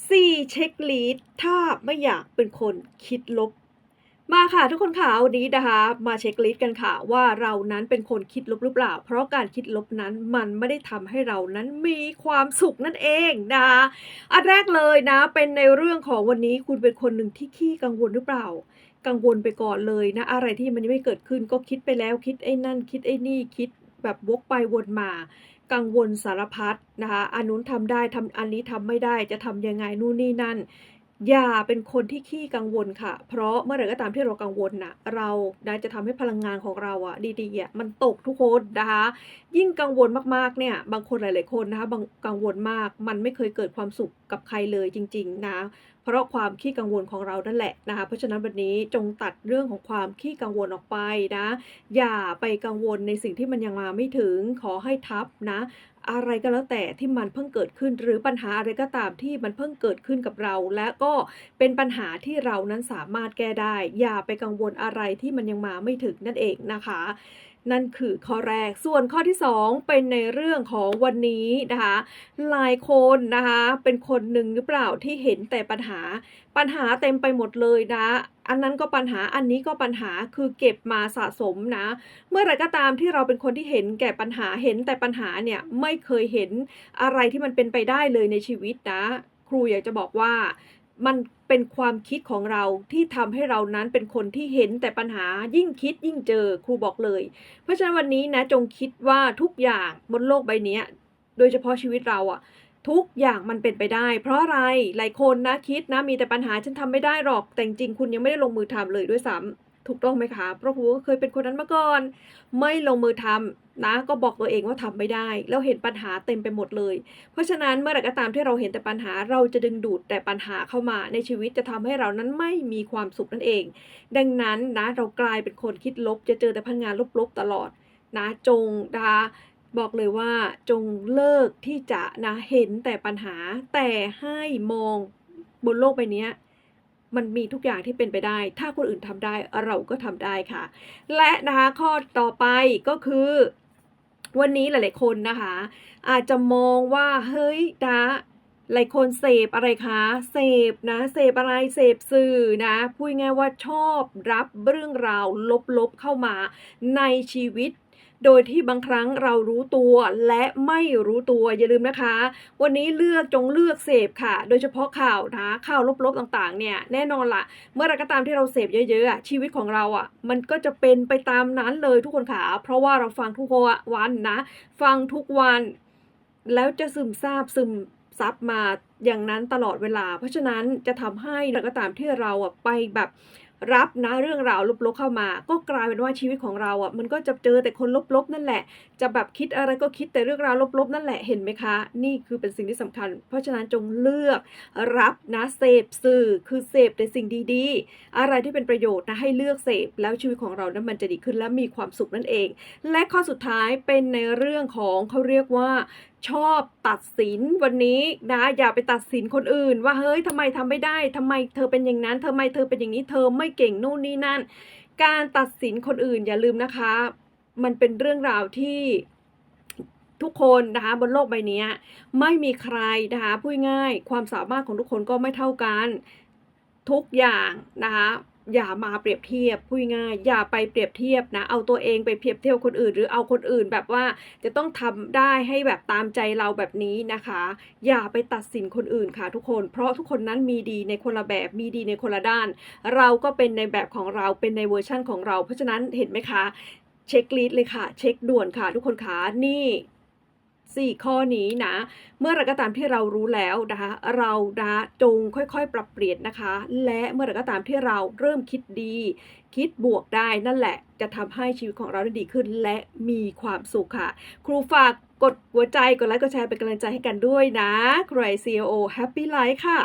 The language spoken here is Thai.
4เช็คลิสต์ถ้าไม่อยากเป็นคนคิดลบ มาค่ะทุกคนค่ะวันนี้นะคะ มาเช็คลิสต์กันค่ะ ว่าเรานั้นเป็นคนคิดลบหรือเปล่า เพราะการคิดลบนั้นมันไม่ได้ทำให้เรานั้นมีความสุขนั่นเองนะคะอันแรกเลยนะ เป็นในเรื่องของวันนี้คุณเป็นคนหนึ่งที่ขี้กังวลหรือเปล่า กังวลไปก่อนเลยนะ อะไรที่มันยังไม่เกิดขึ้นก็คิดไปแล้วคิดไอ้นั่น คิดไอ้นี่คิด แบบวกไปวนมา กังวลสารพัดนะคะอันนู้นทำได้ทำอันนี้ทำไม่ได้จะทำยังไงนู่นนี่นั่น อย่าเป็นคนที่ขี้กังวลค่ะ เพราะเมื่อไหร่ก็ตามที่เรากังวลน่ะ เรานะจะทำให้พลังงานของเราอะดีๆอะมันตกทุกคนนะคะ ยิ่งกังวลมากๆเนี่ย บางคนหลาย ๆ คนนะคะบางกังวลมาก มันไม่เคยเกิดความสุขกับใครเลยจริง ๆ นะ เพราะความขี้กังวลของเรานั่นแหละนะคะ เพราะฉะนั้นวันนี้จงตัดเรื่องของความขี้กังวลออกไปนะ อย่าไปกังวลในสิ่งที่มันยังมาไม่ถึง ขอให้ทับนะ อะไรก็แล้วแต่ที่มันเพิ่งเกิดขึ้น หรือปัญหาอะไรก็ตามที่มันเพิ่งเกิดขึ้นกับเรา และก็เป็นปัญหาที่เรานั้นสามารถแก้ได้ อย่าไปกังวลอะไรที่มันยังมาไม่ถึงนั่นเองนะคะ นั่นคือข้อแรก ส่วนข้อที่ 2 เป็นในเรื่องของวันนี้นะคะ หลายคนนะคะ เป็นคนหนึ่งหรือเปล่าที่เห็นแต่ปัญหา ปัญหาเต็มไปหมดเลยนะอันนั้นก็ปัญหาอันนี้ก็ปัญหาคือเก็บมาสะสมนะ เมื่อไรก็ตามที่เราเป็นคนที่เห็นแก่ปัญหาเห็นแต่ปัญหาเนี่ยไม่เคยเห็นอะไรที่มันเป็นไปได้เลยในชีวิตนะ ครูอยากจะบอกว่า มันเป็นความคิดของเราที่ทำให้เรานั้นเป็นคนที่เห็นแต่ปัญหายิ่งคิดยิ่งเจอครูบอกเลย เพราะฉะนั้นวันนี้นะจงคิดว่าทุกอย่างบนโลกใบนี้โดยเฉพาะชีวิตเราอะทุกอย่างมันเป็นไปได้ เพราะอะไรหลายคนนะคิดนะมีแต่ปัญหาฉันทำไม่ได้หรอกแต่จริงคุณยังไม่ได้ลงมือทำเลยด้วยซ้ำ ถูกต้องไหมคะเพราะครูก็เคยเป็นคนนั้นมาก่อน ไม่ลงมือทำนะ ก็บอกตัวเองว่าทำไม่ได้ แล้วเห็นปัญหาเต็มไปหมดเลย เพราะฉะนั้นเมื่อไหร่ก็ตามที่เราเห็นแต่ปัญหาเราจะดึงดูดแต่ปัญหาเข้ามาในชีวิตจะทำให้เรานั้นไม่มีความสุขนั่นเอง ดังนั้นนะเรากลายเป็นคนคิดลบ จะเจอแต่พลังงานลบๆตลอดนะจงนะคะบอกเลยว่าจงเลิกที่จะนะเห็นแต่ปัญหาแต่ให้มองบนโลกใบเนี้ย มันมีทุกอย่างที่เป็นไปได้ ถ้าคนอื่นทำได้เราก็ทำได้ค่ะ และนะคะข้อต่อไปก็คือวันนี้หลาย ๆ คนนะคะ อาจจะมองว่าเฮ้ยนะหลายคนเสพอะไรคะเสพนะเสพอะไรเสพสื่อนะพูดง่ายว่าชอบรับเรื่องราวลบ ๆ เข้ามาในชีวิต โดยที่บางครั้งเรารู้ตัวและไม่รู้ตัวอย่าลืมนะคะ วันนี้เลือกจงเลือกเสพค่ะ โดยเฉพาะข่าวนะข่าวลบๆต่างๆเนี่ยแน่นอนละเมื่อไรก็ตามที่เราเสพเยอะๆชีวิตของเราอะมันก็จะเป็นไปตามนั้นเลยทุกคนค่ะเพราะว่าเราฟังทุกวันนะ ฟังทุกวัน แล้วจะซึมซาบซึมซับมาอย่างนั้นตลอดเวลา เพราะฉะนั้นจะทำให้เรก็ตามที่เราอะไปแบบ รับนะเรื่องราวลบๆเข้ามา ก็กลายเป็นว่าชีวิตของเราอะมันก็จะเจอแต่คนลบๆ นั่นแหละ จะแบบคิดอะไรก็คิดแต่เรื่องราวลบๆ นั่นแหละเห็นไหมคะ นี่คือเป็นสิ่งที่สำคัญ เพราะฉะนั้นจงเลือกรับนะเสพสื่อคือเสพแต่สิ่งดีๆ อะไรที่เป็นประโยชน์นะให้เลือกเสพแล้วชีวิตของเรานั้นมันจะดีขึ้นและมีความสุขนั่นเอง และข้อสุดท้ายเป็นในเรื่องของเขาเรียกว่าชอบตัดสินวันนี้นะอย่าไปตัดสินคนอื่น ว่าเฮ้ยทำไมทำไม่ได้ทำไมเธอเป็นอย่างนั้นทำไมเธอเป็นอย่างนี้เธอไม่เก่งนู่นนี่นั่น การตัดสินคนอื่นอย่าลืมนะคะ มันเป็นเรื่องราวที่ทุกคนนะคะบนโลกใบนี้ไม่มีใครนะคะพูดง่ายความสามารถของทุกคนก็ไม่เท่ากันทุกอย่างนะคะ อย่ามาเปรียบเทียบพูดง่ายอย่าไปเปรียบเทียบนะ เอาตัวเองไปเปรียบเทียบคนอื่น หรือเอาคนอื่นแบบว่าจะต้องทำได้ให้แบบตามใจเราแบบนี้นะคะ อย่าไปตัดสินคนอื่นค่ะทุกคน เพราะทุกคนนั้นมีดีในคนละแบบมีดีในคนละด้าน เราก็เป็นในแบบของเราเป็นในเวอร์ชั่นของเรา เพราะฉะนั้นเห็นไหมคะเช็คลิสต์เลยค่ะ เช็คด่วนค่ะ ทุกคนคะนี่ สี่ข้อนี้นะ เมื่อไรก็ตามที่เรารู้แล้วนะคะเรานะจงค่อยๆ ปรับเปลี่ยนนะคะ และเมื่อไรก็ตามที่เราเริ่มคิดดี คิดบวกได้นั่นแหละ จะทำให้ชีวิตของเราได้ดีขึ้น และมีความสุขค่ะ ครูฝากกดหัวใจกดไลค์กดแชร์เป็นกำลังใจให้กันด้วยนะ ใคร CEO Happy Life ค่ะ